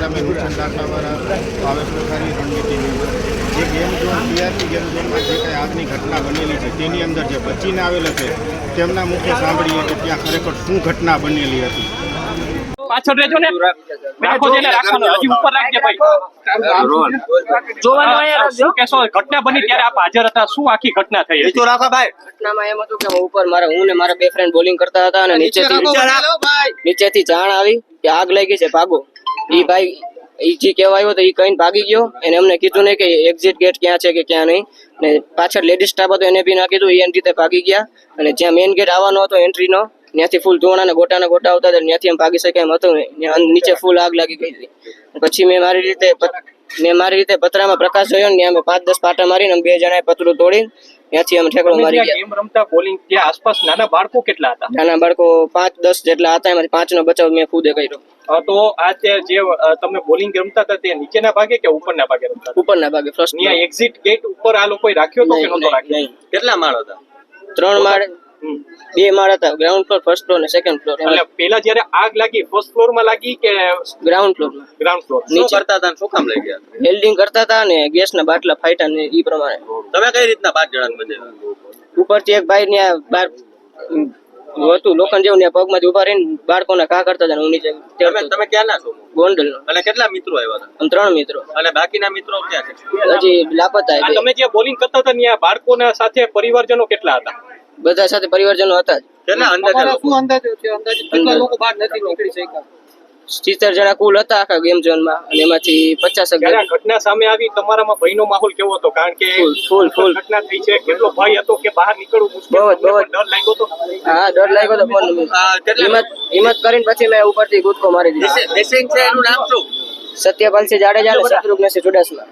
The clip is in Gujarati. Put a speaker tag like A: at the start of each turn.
A: કેમેરામેન હુસેન દાખલાવાળા ભાવેશ પ્રસારી રણનીતિની જે ગેમ ઝોન ટીઆરપી ગેમ ઝોનમાં જે કાંઈ આજની ઘટના બનેલી છે તેની અંદર જે બચીને આવેલા છે તેમના મુખે સાંભળીએ કે ત્યાં ખરેખર શું ઘટના બનેલી હતી?
B: પાછળ રહેજો ને. રાખો છે રાખવાનો હજી ઉપર રાખજે ભાઈ.
C: જોવાનું અહીંયા
B: આ
C: રાખજો
B: શું કહેશો? ઘટના બની ત્યારે આપ હાજર હતા. શું આખી ઘટના થઈ હતી?
C: ઘટનામાં એમ હતું કે હું ઉપર મારા હું ને મારા બે ફ્રેન્ડ બોલિંગ કરતા હતા અને નીચેથી નીચેથી જાણ આવી કે આગ લાગી છે ભાગો. ઈ ભાઈ ઈ જે કહેવાયો આવ્યો તો ઈ કહીને ભાગી ગયો. એને અમને કીધું નહીં કે એક્ઝિટ ગેટ ક્યાં છે કે ક્યાં નહીં. ને પાછળ લેડીઝ સ્ટાફ હતો એને બી ના કીધું એ એની રીતે ભાગી ગયા. અને જ્યાં મેઇન ગેટ આવવાનો હતો એન્ટ્રીનો ત્યાંથી ફૂલ ધોવાના ગોટાના ગોટા આવતા હતા ત્યાંથી એમ ભાગી શકે એમ હતું. નીચે ફૂલ આગ લાગી ગઈ હતી. પછી મેં મારી રીતે મેં મારી રીતે પતરામાં પ્રકાશ જોયો ને અમે પાંચ દસ પાટા મારીને અમે બે જણાએ પતરું તોડી ત્યાંથી અમે ઠેકડો મારી ગયા.
B: ગેમ રમતા બોલિંગ ત્યાં આસપાસ નાના બાળકો કેટલા હતા?
C: નાના બાળકો પાંચ દસ જેટલા હતા એમાંથી પાંચ નો બચાવ મેં ખુદે કર્યો.
B: તો આ તે જે તમે બોલિંગ રમતા હતા તે નીચેના ભાગે કે ઉપરના ભાગે રમતા
C: ઉપરના ભાગે ફર્સ્ટ
B: ત્યાં એક્ઝિટ ગેટ ઉપર આ લોકોએ રાખ્યો તો કે નહોતો રાખ્યો?
C: કેટલા માળ હતા? ત્રણ માળ. બે માળ હતા ગ્રાઉન્ડ ફ્લોર ફર્સ્ટ ફ્લોર અને સેકન્ડ ફ્લોર
B: એટલે પેલા જયારે આગ લાગી ફર્સ્ટ ફ્લોરમાં લાગી કે
C: ગ્રાઉન્ડ ફ્લોરમાં.
B: ગ્રાઉન્ડ ફ્લોર
C: નીચે. કરતા હતા શું કામ લઈ ગયા? વેલ્ડિંગ કરતા હતા ને ગેસ ના બાટલા ફાટ્યા ને ઈ પ્રમાણે.
D: તમે કઈ રીતના પાંચ જણા બચાવ્યા
C: ઉપરથી એક ભાઈ ને બાર હતું લોખંડ જેવું ને પગમાં ઊભા રહીને બાળકોને ઘા કરતા હતા હું નીચે
D: તમે ક્યાં ના છો?
C: ગોંડલ
D: અને કેટલા મિત્રો આવ્યા હતા?
C: ત્રણ મિત્રો.
D: અને બાકીના મિત્રો ક્યાં છે?
C: હજી લાપતા
B: તમે જે બોલિંગ કરતા હતા ત્યાં બાળકોના સાથે પરિવારજનો કેટલા હતા?
C: બધા સાથે પરિવારજનો હતા જ.
D: કેટલા અંદાજે. લોકો?
C: સિત્તેર જણા કુલ હતા આખા ગેમ ઝોનમાં અને એમાંથી પચાસ
B: ઘટના સામે આવી? તમારામાં ભયનો માહોલ કેવો હતો? કારણ કે
C: ફૂલ, ફૂલ.
B: ઘટના થઈ છે. કેટલો ભય હતો કે બહાર નીકળવું મુશ્કેલ
C: બહુ બહુ
B: ડર લાગ્યો હતો?
C: હા ડર લાગ્યો હતો પણ હિંમત હિંમત કરીને પછી મેં ઉપરથી કૂદકો મારી દીધો.
D: મિસિંગ છે એનું નામ શું?
C: સત્યપાલસિંહ જાડેજા અને છે ચુડાસમા.